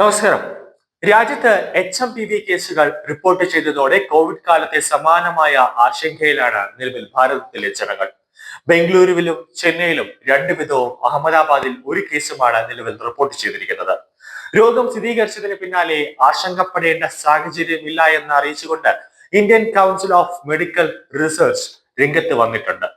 നമസ്കാരം. രാജ്യത്ത് H M P V കേസുകൾ റിപ്പോർട്ട് ചെയ്തതോടെ കോവിഡ് കാലത്തെ സമാനമായ ആശങ്കയിലാണ് നിലവിൽ ഭാരതത്തിലെ ജനങ്ങൾ. ബംഗളൂരുവിലും ചെന്നൈയിലും രണ്ടു വിധവും അഹമ്മദാബാദിൽ ഒരു കേസുമാണ് നിലവിൽ റിപ്പോർട്ട് ചെയ്തിരിക്കുന്നത്. രോഗം സ്ഥിരീകരിച്ചതിന് പിന്നാലെ ആശങ്കപ്പെടേണ്ട സാഹചര്യമില്ല എന്ന് അറിയിച്ചുകൊണ്ട് Indian council of medical research രംഗത്ത് വന്നിട്ടുണ്ട്.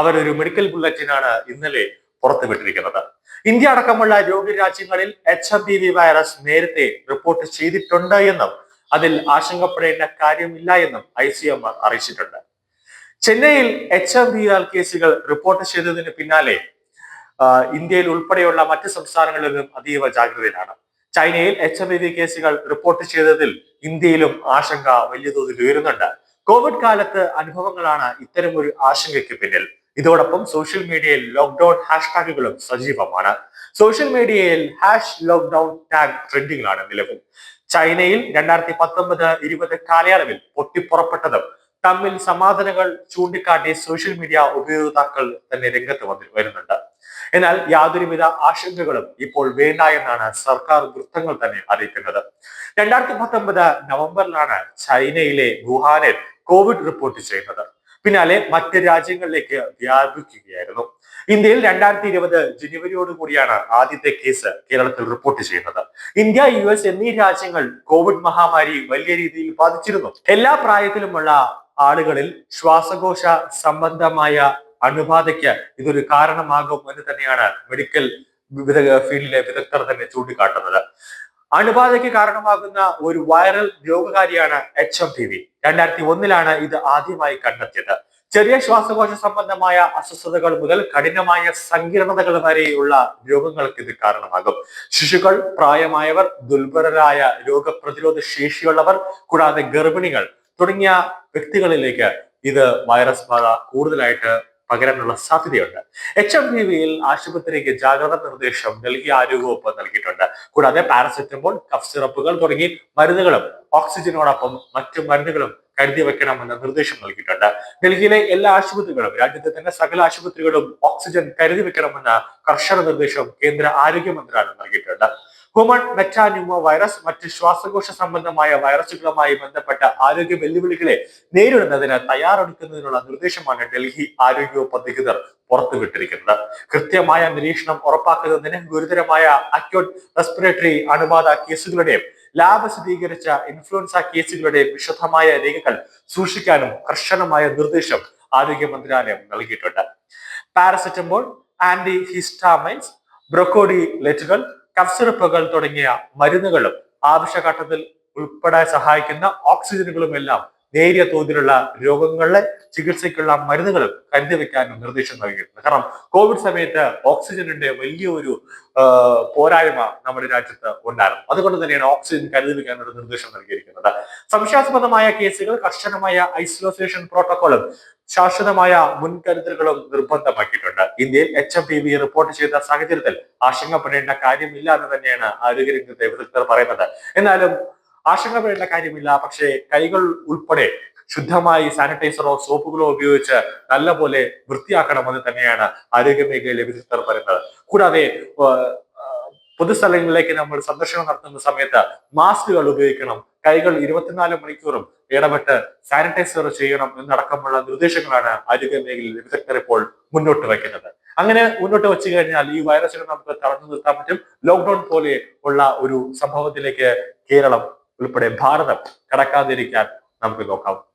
അവർ ഒരു മെഡിക്കൽ ബുള്ളറ്റിനാണ് ഇന്നലെ പുറത്തുവിട്ടിരിക്കുന്നത്. ഇന്ത്യ അടക്കമുള്ള രോഗരാജ്യങ്ങളിൽ എച്ച് എം വി വൈറസ് നേരത്തെ റിപ്പോർട്ട് ചെയ്തിട്ടുണ്ട് എന്നും അതിൽ ആശങ്കപ്പെടേണ്ട കാര്യമില്ല എന്നും ഐ സി എം ആർ അറിയിച്ചിട്ടുണ്ട്. ചെന്നൈയിൽ എച്ച് എം ബി ആർ കേസുകൾ റിപ്പോർട്ട് ചെയ്തതിന് പിന്നാലെ ഇന്ത്യയിൽ ഉൾപ്പെടെയുള്ള മറ്റ് സംസ്ഥാനങ്ങളിലും അതീവ ജാഗ്രതയിലാണ്. ചൈനയിൽ എച്ച് എം വി കേസുകൾ റിപ്പോർട്ട് ചെയ്തതിൽ ഇന്ത്യയിലും ആശങ്ക വലിയ തോതിൽ ഉയരുന്നുണ്ട്. കോവിഡ് കാലത്ത് അനുഭവങ്ങളാണ് ഇത്തരം ഒരു ആശങ്കയ്ക്ക് പിന്നിൽ. ഇതോടൊപ്പം സോഷ്യൽ മീഡിയയിൽ ലോക്ക്ഡൌൺ ഹാഷ്ടാഗുകളും സജീവമാണ്. സോഷ്യൽ മീഡിയയിൽ ഹാഷ് ലോക്ക്ഡൌൺ ടാഗ് ട്രെൻഡിങ്ങിലാണ് നിലവിൽ. ചൈനയിൽ രണ്ടായിരത്തി പത്തൊമ്പത് ഇരുപത് കാലയളവിൽ പൊട്ടിപ്പുറപ്പെട്ടതും തമ്മിൽ സമാധാനങ്ങൾ ചൂണ്ടിക്കാട്ടി സോഷ്യൽ മീഡിയ ഉപയോക്താക്കൾ തന്നെ രംഗത്ത് വന്നി വരുന്നുണ്ട്. എന്നാൽ യാതൊരുവിധ ആശങ്കകളും ഇപ്പോൾ വേണ്ട എന്നാണ് സർക്കാർ വൃത്തങ്ങൾ തന്നെ അറിയിക്കുന്നത്. രണ്ടായിരത്തി പത്തൊമ്പത് നവംബറിലാണ് ചൈനയിലെ വുഹാനിൽ കോവിഡ് റിപ്പോർട്ട് ചെയ്യുന്നത്. പിന്നാലെ മറ്റ് രാജ്യങ്ങളിലേക്ക് വ്യാപിക്കുകയായിരുന്നു. ഇന്ത്യയിൽ രണ്ടായിരത്തി ഇരുപത് ജനുവരിയോട് കൂടിയാണ് ആദ്യത്തെ കേസ് കേരളത്തിൽ റിപ്പോർട്ട് ചെയ്യുന്നത്. ഇന്ത്യ യു എസ് എന്നീ രാജ്യങ്ങൾ കോവിഡ് മഹാമാരി വലിയ രീതിയിൽ ബാധിച്ചിരുന്നു. എല്ലാ പ്രായത്തിലുമുള്ള ആളുകളിൽ ശ്വാസകോശ സംബന്ധമായ അണുബാധയ്ക്ക് ഇതൊരു കാരണമാകും എന്ന് തന്നെയാണ് മെഡിക്കൽ വിവിധ ഫീൽഡിലെ വിദഗ്ധർ തന്നെ ചൂണ്ടിക്കാട്ടുന്നത്. അണുബാധയ്ക്ക് കാരണമാകുന്ന ഒരു വൈറൽ രോഗകാരിയാണ് എച്ച് എം പി വി. രണ്ടായിരത്തി ഒന്നിലാണ് ഇത് ആദ്യമായി കണ്ടെത്തിയത്. ചെറിയ ശ്വാസകോശ സംബന്ധമായ അസ്വസ്ഥതകൾ മുതൽ കഠിനമായ സങ്കീർണതകൾ വരെയുള്ള രോഗങ്ങൾക്ക് ഇത് കാരണമാകും. ശിശുക്കൾ പ്രായമായവർ ദുർബലരായ രോഗപ്രതിരോധ ശേഷിയുള്ളവർ കൂടാതെ ഗർഭിണികൾ തുടങ്ങിയ വ്യക്തികളിലേക്ക് ഇത് വൈറസ് ബാധ കൂടുതലായിട്ട് പകരാനുള്ള സാധ്യതയുണ്ട്. എച്ച് എം പി വിയിൽ ആശുപത്രിക്ക് ജാഗ്രതാ നിർദ്ദേശം ഡൽഹി ആരോഗ്യവകുപ്പ് നൽകിയിട്ടുണ്ട്. കൂടാതെ പാരസെറ്റമോൾ കഫ് സിറപ്പുകൾ തുടങ്ങി മരുന്നുകളും ഓക്സിജനോടൊപ്പം മറ്റു മരുന്നുകളും കരുതി വെക്കണമെന്ന നിർദ്ദേശം നൽകിയിട്ടുണ്ട്. ഡൽഹിയിലെ എല്ലാ ആശുപത്രികളും രാജ്യത്തെ തന്നെ സകല ആശുപത്രികളും ഓക്സിജൻ കരുതി വെക്കണമെന്ന കർശന നിർദ്ദേശം കേന്ദ്ര ആരോഗ്യ മന്ത്രാലയം നൽകിയിട്ടുണ്ട്. ഹ്യൂമൺ മെറ്റാന്യൂമോ വൈറസ് മറ്റ് ശ്വാസകോശ സംബന്ധമായ വൈറസുകളുമായി ബന്ധപ്പെട്ട ആരോഗ്യ വെല്ലുവിളികളെ നേരിടുന്നതിന് തയ്യാറെടുക്കുന്നതിനുള്ള നിർദ്ദേശമാണ് ഡൽഹി ആരോഗ്യ അധികൃതർ പുറത്തുവിട്ടിരിക്കുന്നത്. കൃത്യമായ നിരീക്ഷണം ഉറപ്പാക്കുന്നതിന് ഗുരുതരമായ അക്യൂട്ട് റെസ്പിറേറ്ററി അണുബാധ കേസുകളുടെയും ലാബ് സ്ഥിരീകരിച്ച ഇൻഫ്ലുവൻസ കേസുകളുടെയും വിശദമായ രേഖകൾ സൂക്ഷിക്കാനും കർശനമായ നിർദ്ദേശം ആരോഗ്യ മന്ത്രാലയം നൽകിയിട്ടുണ്ട്. പാരസെറ്റമോൾ ആന്റി ഹിസ്റ്റാമൈൻസ് ബ്രൊക്കോഡി ലെറ്റുകൾ കഫ് സിറപ്പുകൾ തുടങ്ങിയ മരുന്നുകളും ആവശ്യഘട്ടത്തിൽ ഉൾപ്പെടാൻ സഹായിക്കുന്ന ഓക്സിജനുകളും എല്ലാം നേരിയ തോതിലുള്ള രോഗങ്ങളെ ചികിത്സയ്ക്കുള്ള മരുന്നുകളും കരുതി വെക്കാനും നിർദ്ദേശം നൽകിയിട്ടുണ്ട്. കാരണം കോവിഡ് സമയത്ത് ഓക്സിജന്റെ വലിയൊരു പോരായ്മ നമ്മുടെ രാജ്യത്ത് ഉണ്ടായിരുന്നു. അതുകൊണ്ട് തന്നെയാണ് ഓക്സിജൻ കരുതി വെക്കാനുള്ള നിർദ്ദേശം നൽകിയിരിക്കുന്നത്. സംശയാസ്പദമായ കേസുകൾ കർശനമായ ഐസൊലേഷൻ പ്രോട്ടോകോളും ശാശ്വതമായ മുൻകരുതലുകളും നിർബന്ധമാക്കിയിട്ടുണ്ട്. ഇന്ത്യയിൽ H M P V report ചെയ്ത സാഹചര്യത്തിൽ ആശങ്കപ്പെടേണ്ട കാര്യമില്ല എന്ന് തന്നെയാണ് ആരോഗ്യരംഗത്തെ വിദഗ്ധർ പറയുന്നത്. എന്നാലും ആശങ്കപ്പെടേണ്ട കാര്യമില്ല. പക്ഷേ കൈകൾ ഉൾപ്പെടെ ശുദ്ധമായി സാനിറ്റൈസറോ സോപ്പുകളോ ഉപയോഗിച്ച് നല്ലപോലെ വൃത്തിയാക്കണമെന്ന് തന്നെയാണ് ആരോഗ്യ മേഖലയിലെ വിദഗ്ധർ പറയുന്നത്. കൂടാതെ പൊതുസ്ഥലങ്ങളിലേക്ക് നമ്മൾ സന്ദർശനം നടത്തുന്ന സമയത്ത് മാസ്കുകൾ ഉപയോഗിക്കണം. കൈകൾ ഇരുപത്തിനാല് മണിക്കൂറും ഇടപെട്ട് സാനിറ്റൈസർ ചെയ്യണം എന്നടക്കമുള്ള നിർദ്ദേശങ്ങളാണ് ആരോഗ്യ മേഖലയിൽ വിദഗ്ധർ ഇപ്പോൾ മുന്നോട്ട് വയ്ക്കുന്നത് അങ്ങനെ മുന്നോട്ട് വെച്ച് കഴിഞ്ഞാൽ ഈ വൈറസിനെ നമുക്ക് തടഞ്ഞു നിർത്താൻ പറ്റും. ലോക്ക്ഡൌൺ പോലെ ഉള്ള ഒരു സംഭവത്തിലേക്ക് കേരളം ഉൾപ്പെടെ ഭാരതം കടക്കാതിരിക്കാൻ നമുക്ക് നോക്കാം.